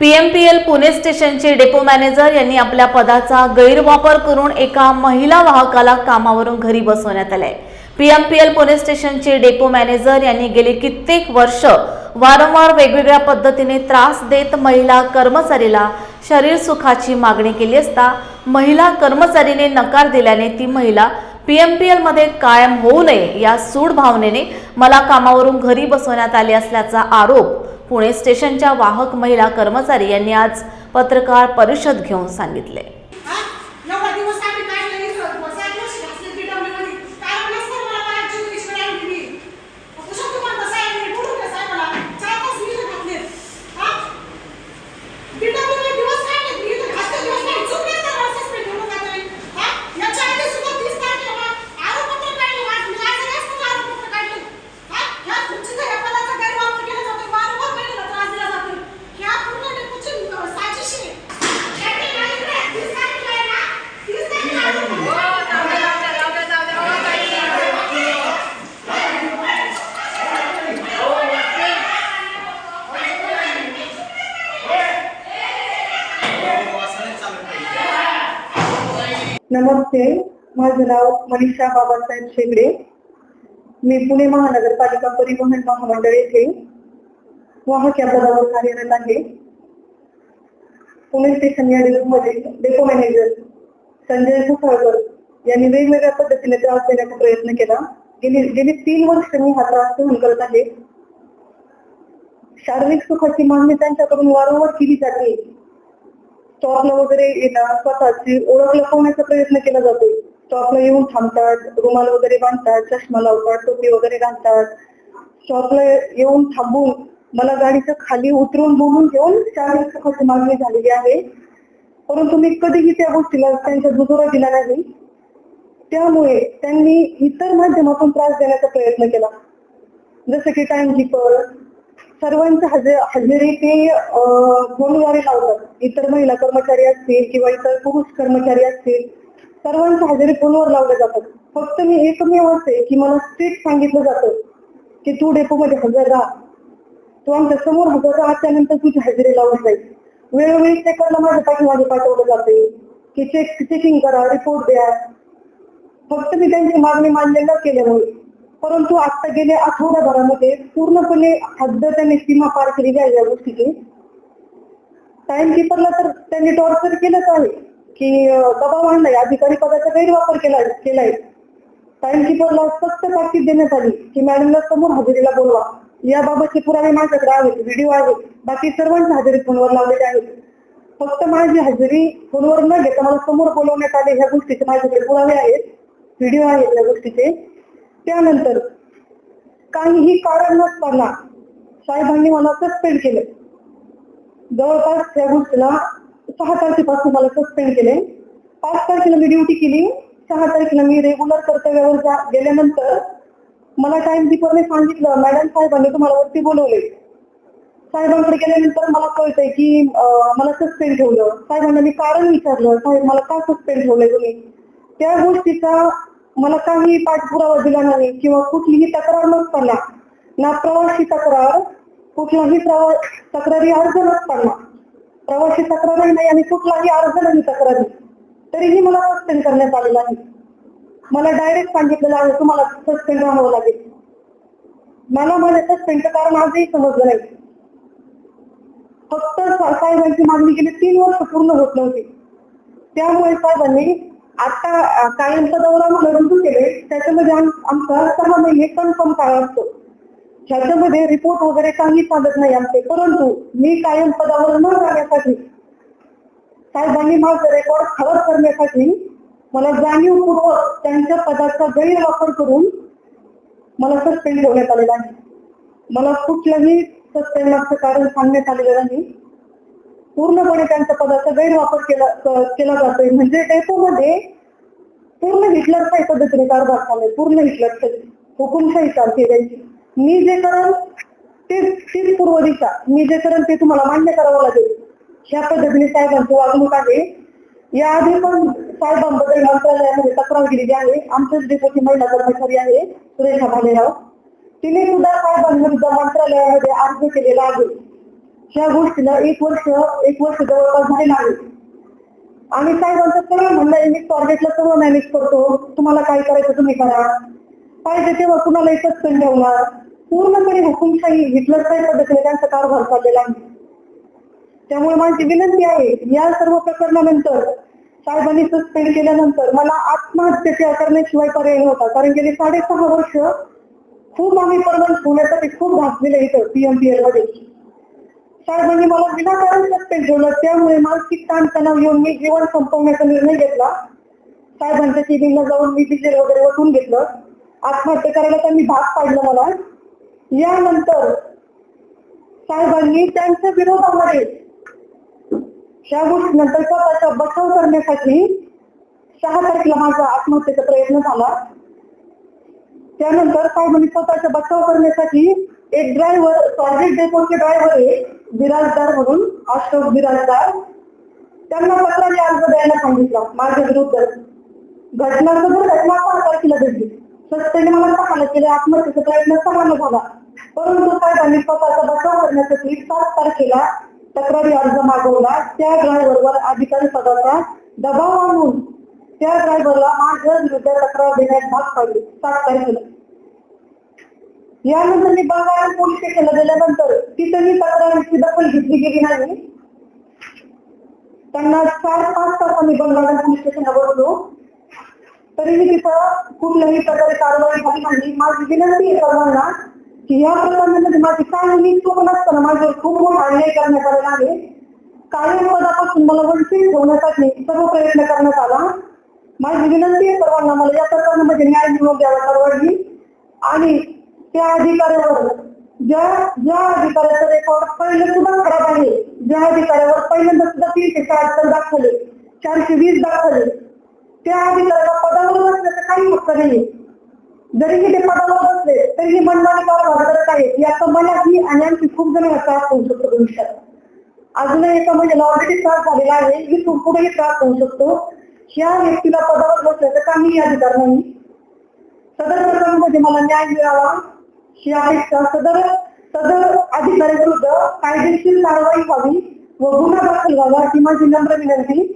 PMPL Pune स्टेशनचे depot manager यांनी आपल्या पदाचा गैरवापर करून एका महिला वाहकाला कामावरून घरी बसवण्यात आले पीएमपीएल पुणे स्टेशनचे डेपो मॅनेजर यांनी गेली कित्येक वर्ष वारंवार वेगवेगळ्या पद्धतीने त्रास देत महिला कर्मचारीला शरीर सुखाची मागणी केली असता महिला कर्मचारीने नकार दिल्याने ती महिला पीएमपीएलमध्ये कायम होऊ नये या सूड भावनेने मला कामावरून घरी बसवण्यात आले असल्याचा आरोप पुणे स्टेशनच्या वाहक महिला कर्मचारी यांनी आज पत्रकार परिषद घेऊन सांगितले हा? एवढा दिवस आम्ही काढले नाही सर. मग सात वर्ष घातले PW मध्ये. कारण नसतं मला बाहेरची उद्देश आणली मी. मग कुशल तुम्हाला साहेब मी कुठून द्या साहेबाला? चार तास मी इथं घातलेत. हा? PW मध्ये दिवस काढलेत. मी इथं घातले दिवस नाही. चूक नाही तर मला suspend ठेवलं जातं नाही. हा? याच्या आधी सुद्धा तीस तारखेला आरोपपत्र काढले. माझं- मी आज सगळ्याच आरोपपत्र काढले. हा? ह्या खुर्चीचा ह्या पदाचा गैरवापर केला जातोय. वारंवार महिलेला त्रास दिला जातोय. ह्या पूर्ण डेपोची, अं, साजिश आहे. यांनी मागितलंय. तीस तारखेला आहे ना? तीस तारखेला आरोपपत्र नमस्ते. माझं नाव मनीषा बाबासाहेब शेगडे. मी पुणे महानगरपालिका परिवहन महामंडळ येथे वाहक या पदावर कार्यरत आहे. पुणे स्टेशन या डेपोमध्ये डेपो मॅनेजर संजय भुसाळकर यांनी वेगवेगळ्या पद्धतीने त्रास देण्याचा प्रयत्न केला. गेली गेली तीन वर्ष मी हा त्रास सहन करत आहे. शारीरिक सुखाची मागणी त्यांच्याकडून वारंवार केली जाते. स्टॉपला वगैरे येतात स्वतःची ओळख लपवण्याचा प्रयत्न केला जातो. स्टॉपला येऊन थांबतात रुमाल वगैरे बांधतात चष्मा लावतात टोपी वगैरे घालतात. स्टॉपला येऊन थांबून मला गाडीच्या खाली उतरून बोलून घेऊन चार सुखाची मागणी झालेली आहे. परंतु मी कधीही त्या गोष्टीला त्यांच्या दुजोरा दिला नाही. त्यामुळे त्यांनी इतर माध्यमातून त्रास देण्याचा प्रयत्न केला. जसं की टाइम किपर सर्वांच्या हजे हजेरी ते अं, लावतात. इतर महिला कर्मचारी असतील किंवा इतर पुरुष कर्मचारी असतील सर्वांच्या हजेरी फोनवर लावल्या जातात. फक्त मी एकमेव असते की मला स्ट्रीट सांगितलं जातं की तू डेपोमध्ये हजर राहा. तू आमच्यासमोर हजर राहा त्यानंतर तुझी हजेरी लावली जाईल. वेळोवेळी चेकरला माझ्या पाठीमागे पाठवलं जाते की चेक चेकिंग करा रिपोर्ट द्या. फक्त मी त्यांची मागणी मान्य न केल्यामुळे परंतु आता गेल्या आठवड्याभरामध्ये पूर्णपणे हद्द त्यांनी सीमा पार केली आहे या गोष्टीची. टाइम किपरला तर त्यांनी टॉर्चर केलंच आहे की दबाव आणलाय अधिकारी पदाचा गैरवापर केला केलाय. टाइम किपरला सक्त ताकीद देण्यात आली की मॅडमला समोर हजेरीला बोलवा. याबाबतचे पुरावे माझ्याकडे आहेत व्हिडिओ आहेत बाकी सर्वांची हजेरी फोनवर लावलेली आहे फक्त माझी हजेरी फोनवर न घेता मला समोर बोलवण्यात आले ह्या गोष्टीचे माझ्याकडे पुरावे आहेत व्हिडिओ आहेत या गोष्टीचे. त्यानंतर काहीही कारण नसताना साहेबांनी मला सस्पेंड केले. जवळपास त्या गोष्टीला सहा तारखेपासून मला सस्पेंड केले पाच तारखेला मी ड्युटी केली. सहा तारखेला मी रेग्युलर कर्तव्यावर जा- गेल्यानंतर मला टाइम किपरने सांगितलं मॅडम साहेबांनी तुम्हाला वरती बोलवले साहेबांकडे गेल्यानंतर मला कळतंय की मला सस्पेंड ठेवलं. साहेबांना मी कारण विचारलं साहेब मला का सस्पेंड ठेवलंय तुम्ही? त्या गोष्टीचा मला काही पाठपुरावा दिला नाही किंवा कुठलीही तक्रार नसताना ना प्रवासी तक्रार कुठलाही प्रवा तक्रारी अर्ज नसताना प्रवासी तक्रारही नाही आणि कुठलाही अर्ज नाही तक्रारी. तरीही मला सस्पेंड करण्यात आलेलं आहे. मला डायरेक्ट सांगितलेलं आहे तुम्हाला सस्पेंड राहावं लागेल. मला माझ्या सस्पेंडचं कारण आजही समजलं नाही. फक्त साहेबांची मागणी गेली तीन वर्ष पूर्ण होत नव्हती. त्यामुळे साहेबांनी आता कायमचा कायम पदावर रुजू केले त्याच्यामध्ये आमचा सहा महिने कन्फर्म काळ असतो. ह्याच्यामध्ये रिपोर्ट वगैरे काही चालत नाही आमचे. परंतु मी कायम पदावर न जाण्यासाठी साहेबांनी माझं रेकॉर्ड खराब करण्यासाठी मला जाणीवपूर्वक त्यांच्या पदाचा गैरवापर करून मला सस्पेंड ठेवण्यात आलेला आहे. मला कुठलंही सस्पेंड मागचं कारण सांगण्यात आलेलं नाही. पूर्णपणे त्यांच्या पदाचा गैरवापर केला केला जातोय. म्हणजे डेपोमध्ये पूर्ण हिटलरच्या पद्धतीने कारभार चालू आहे. पूर्ण हिटलरच्या हुकुमशाही चालते त्यांची. मी जे करेन ते तीच पूर्व दिशा. मी जे करेन ते तुम्हाला मान्य करावं लागेल. ह्या पद्धतीने साहेबांची वागणूक आहे. याआधी पण साहेबांबद्दल मंत्रालयामध्ये तक्रार केलेली आहे. आमच्याच देशाची महिला कर्मचारी आहे सुरेखा भालेराव. तिने सुद्धा साहेबांविरुद्ध मंत्रालयामध्ये अर्ज केलेला आहे. ह्या गोष्टीला एक वर्ष एक वर्ष जवळपास झालेलं आहे आणि साहेबांचं कळलं म्हणलं मी टार्गेटला सगळं मॅनेज करतो. तुम्हाला काय करायचं तुम्ही करा. पाहिजे तेव्हा कुणालाही सस्पेंड ठेवणार पूर्णपणे हुकुमशाही हिटलरशाही पद्धतीने त्यांचा कारभार चाललेला आहे. त्यामुळे माझी विनंती आहे या सर्व प्रकरणानंतर साहेबांनी सस्पेंड केल्यानंतर मला आत्महत्या करण्याशिवाय पर्याय नव्हता. कारण गेली साडेसहा वर्ष खूप आम्ही परवान होण्यासाठी खूप घासलेलं इथं पीएमपीएलमध्ये. साहेबांनी म्हणजे मला विनाकारण सस्पेंड ठेवलं. त्यामुळे मानसिक ताणतणाव येऊन मी जीवन संपवण्याचा निर्णय घेतला. साहेबांच्या केबिनला जाऊन मी डिझेल वगैरे वटून घेतलं. आत्महत्या करायला त्यांनी भाग पाडलं मला. यानंतर साहेबांनी त्यांच्या विरोधामध्ये ह्या गोष्टीनंतर स्वतःचा बचाव करण्यासाठी सहा तारखेला माझा आत्महत्येचा प्रयत्न झाला. त्यानंतर साहेबांनी स्वतःचा बचाव करण्यासाठी एक ड्रायव्हर स्वारगेट डेपोचे ड्रायव्हर आहे. बिराजदार म्हणून अशोक बिराजदार त्यांना तक्रारी अर्ज द्यायला सांगितला माझ्या विरुद्ध. घटना सदर घटना सहा तारखेला घडली सत्तेने मला सहाला केले आत्महत्येचा प्रयत्न सहाला झाला. परंतु साहेबांनी स्वतःचा बचाव करण्यासाठी सात तारखेला तक्रारी अर्ज मागवला त्या ड्रायव्हरवर अधिकारी पदाचा दबाव आणून त्या ड्रायव्हरला माझ्या विरुद्ध तक्रार देण्यास भाग पाडली सात तारखेला यानंतर मी बंगाल पोलीस स्टेशनला गेल्यानंतर तिथे मी तक्रारीची दखल घेतली गेली नाही. त्यांना चार पाच तास आम्ही बंगाल पोलीस स्टेशनला बसलो तरीही तिथं कुठल्याही प्रकारे कारवाई झाली नाही. माझी विनंती आहे सर्वांना की या प्रकरणामध्ये माझी काहीही चूक नसताना माझ्यावर खूप मोठा अन्याय करण्यात आलेला आहे. कायम पदापासून मला वंचित होण्यासाठी सर्व प्रयत्न करण्यात आला. माझी विनंती आहे सर्वांना मला या प्रकरणामध्ये न्याय मिळवून द्यावा परवडली आणि त्या अधिकाऱ्यावर ज्या ज्या अधिकाऱ्याचा रेकॉर्ड पहिलं सुद्धा खराब आहे. ज्या अधिकाऱ्यावर पहिल्यांदा सुद्धा तीनशे शहात्तर दाखवले चारशे वीस दाखवले त्या अधिकाऱ्याला पदावर बसण्याचं काही हक्क नाही. जरीही ते पदावर बसले तरीही मनमानी कारभार करत आहेत याचा मलाही आणि आमची खूप जण त्रास होऊ शकतो भविष्यात. अजूनही एका महिन्याला ऑलरेडी त्रास झालेला आहे. इथून पुढेही त्रास होऊ शकतो. या व्यक्तीला पदावर बसण्याचा काही अधिकार नाही. सदर प्रकरणामध्ये मला न्याय मिळावा. ही अपेक्षा सदर सदर अधिकाऱ्यांविरुद्ध कायदेशीर कारवाई व्हावी व गुन्हा दाखल व्हावा अशी माझी नम्र विनंती.